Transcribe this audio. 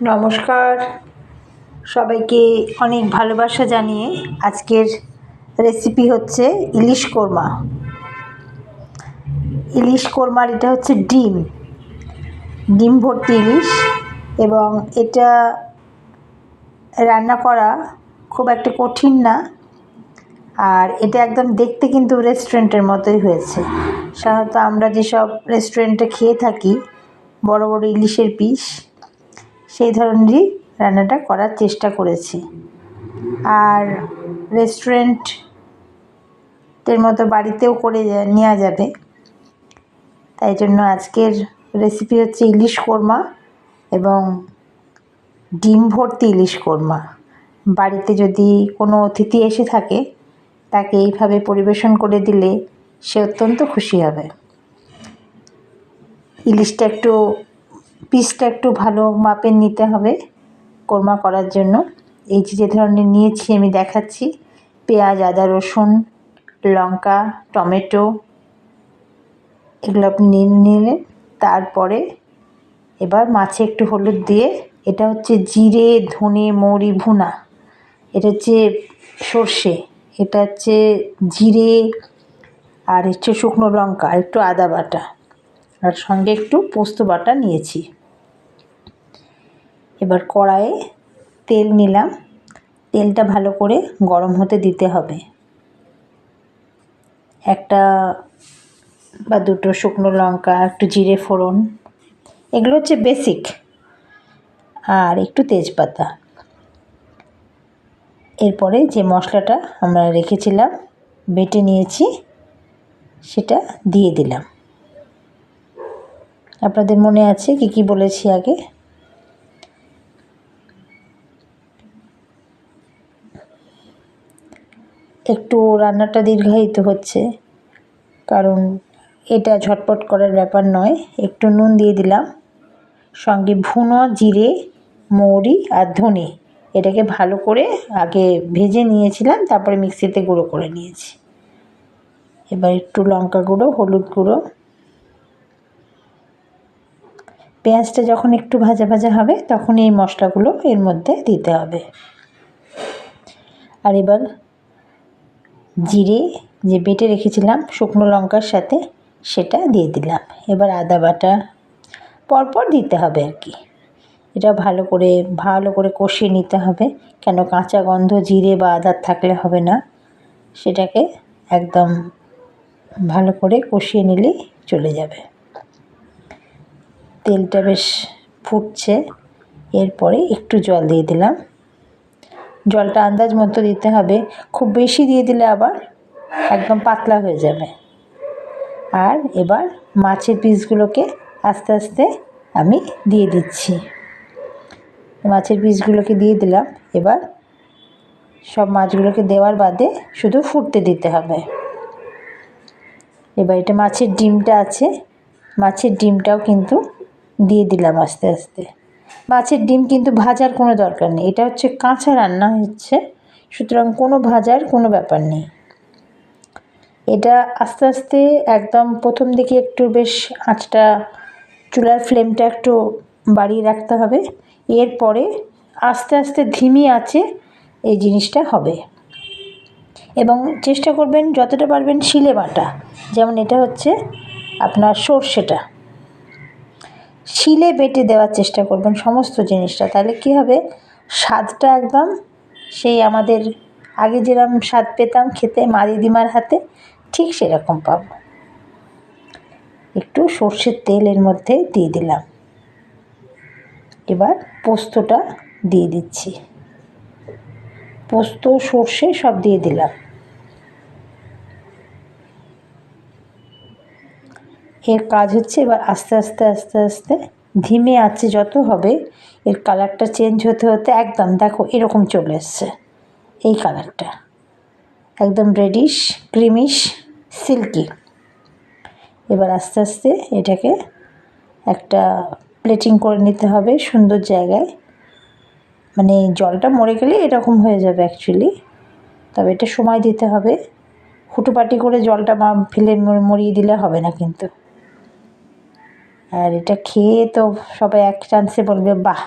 নমস্কার। সবাইকে অনেক ভালোবাসা জানিয়ে আজকের রেসিপি হচ্ছে ইলিশ কোরমা। ইলিশ কোরমার এটা হচ্ছে ডিম। ডিম ভর্তি ইলিশ এবং এটা রান্না করা খুব একটা কঠিন না। আর এটা একদম দেখতে কিন্তু রেস্টুরেন্টের মতোই হয়েছে। সাধারণত আমরা যেসব রেস্টুরেন্টে খেয়ে থাকি, বড় বড় ইলিশের পিস সেই ধরনেরই রান্নাটা করার চেষ্টা করেছি। আর রেস্টুরেন্টের মতো বাড়িতেও করে নেওয়া যাবে। তাই জন্য আজকের রেসিপি হচ্ছে ইলিশ কোরমা এবং ডিম ভর্তি ইলিশ কোরমা। বাড়িতে যদি কোনো অতিথি এসে থাকে, তাকে এইভাবে পরিবেশন করে দিলে সে অত্যন্ত খুশি হবে। ইলিশটা একটু পিসটা একটু ভালো মাপের নিতে হবে কোরমা করার জন্য। এই যে ধরনের নিয়েছি, আমি দেখাচ্ছি। পেঁয়াজ, আদা, রসুন, লঙ্কা, টমেটো, এগুলো আপনি নিয়ে নিলেন তারপরে এবার মাছে একটু হলুদ দিয়ে, এটা হচ্ছে জিরে, ধনে, মৌরি, ভুনা। এটা হচ্ছে সর্ষে, এটা হচ্ছে জিরে আর হচ্ছে শুকনো লঙ্কা, একটু আদা বাটা। আর সঙ্গে একটু পোস্ত বাটা নিয়েছি। এবার কড়াইয়ে তেল নিলাম। তেলটা ভালো করে গরম হতে দিতে হবে। একটা বা দুটো শুকনো লঙ্কা, একটু জিরে ফোড়ন, এগুলো হচ্ছে বেসিক আর একটু তেজপাতা। এরপরে যে মশলাটা আমরা রেখেছিলাম, বেটে নিয়েছি, সেটা দিয়ে দিলাম। আপনাদের মনে আছে কি কি বলেছি আগে? একটু রান্নাটা দীর্ঘায়িত হচ্ছে। কারণ এটা ঝটপট করার ব্যাপার নয়। একটু নুন দিয়ে দিলাম। সঙ্গে ভুনো, জিরে, মৌরি আর ধনে। এটাকে ভালো করে আগে ভেজে নিয়েছিলাম, তারপরে মিক্সিতে গুঁড়ো করে নিয়েছি। এবার একটু লঙ্কা গুঁড়ো, হলুদ গুঁড়ো। পেঁয়াজটা যখন একটু ভাজা ভাজা হবে, তখন এই মশলাগুলো এর মধ্যে দিতে হবে। আর এবার জিরে যে বেটে রেখেছিলাম শুকনো লঙ্কার সাথে, সেটা দিয়ে দিলাম। এবার আদা বাটা পরপর দিতে হবে আর কি। এটা ভালো করে ভালো করে কষিয়ে নিতে হবে, কেন কাঁচা গন্ধ জিরে বা আদার থাকলে হবে না। সেটাকে একদম ভালো করে কষিয়ে নিলেই চলে যাবে। তেলটা বেশ ফুটছে, এরপরে একটু জল দিয়ে দিলাম। জলটা আন্দাজ মতো দিতে হবে। খুব বেশি দিয়ে দিলে আবার একদম পাতলা হয়ে যাবে। আর এবার মাছের পিসগুলোকে আস্তে আস্তে আমি দিয়ে দিচ্ছি। মাছের পিসগুলোকে দিয়ে দিলাম। এবার সব মাছগুলোকে দেওয়ার বাদে শুধু ফুটতে দিতে হবে। এবার এটা মাছের ডিমটা আছে। মাছের ডিমটাও কিন্তু দিয়ে দিলাম আস্তে আস্তে। মাছের ডিম কিন্তু ভাজার কোনো দরকার নেই। এটা হচ্ছে কাঁচা রান্না হচ্ছে। সুতরাং কোনো ভাজার কোনো ব্যাপার নেই। এটা আস্তে আস্তে একদম প্রথম দিকে একটু বেশ আঁচটা, চুলার ফ্লেমটা একটু বাড়িয়ে রাখতে হবে। এরপরে আস্তে আস্তে ধিমি আছে এই জিনিসটা হবে। এবং চেষ্টা করবেন যতটা পারবেন শিলে বাটা। যেমন এটা হচ্ছে আপনার সর্ষেটা। শিলে বেটে দেওয়ার চেষ্টা করবেন সমস্ত জিনিসটা। তাহলে কী হবে? স্বাদটা একদম সেই আমাদের আগে যেরকম স্বাদ পেতাম খেতে মা দিদিমার হাতে, ঠিক সেরকম পাবো। একটু সর্ষের তেল এর মধ্যে দিয়ে দিলাম। এবার পোস্তটা দিয়ে দিচ্ছি। পোস্ত, সর্ষে সব দিয়ে দিলাম। এর কাজ হচ্ছে এবার আস্তে আস্তে আস্তে আস্তে ধিমে আছে যত হবে, এর কালারটা চেঞ্জ হতে হতে একদম দেখো এরকম চলে এসছে। এই কালারটা একদম রেডিশ ক্রিমিশ সিল্কি এবার আস্তে আস্তে এটাকে একটা প্লেটিং করে নিতে হবে সুন্দর জায়গায়। মানে জলটা মরে গেলে এরকম হয়ে যাবে অ্যাকচুয়ালি তবে এটা সময় দিতে হবে। হুটোপাটি করে জলটা ফেলে মরিয়ে দিলে হবে না কিন্তু। আর এটা খেয়ে তো সবাই এক চান্সে বলবে বাহ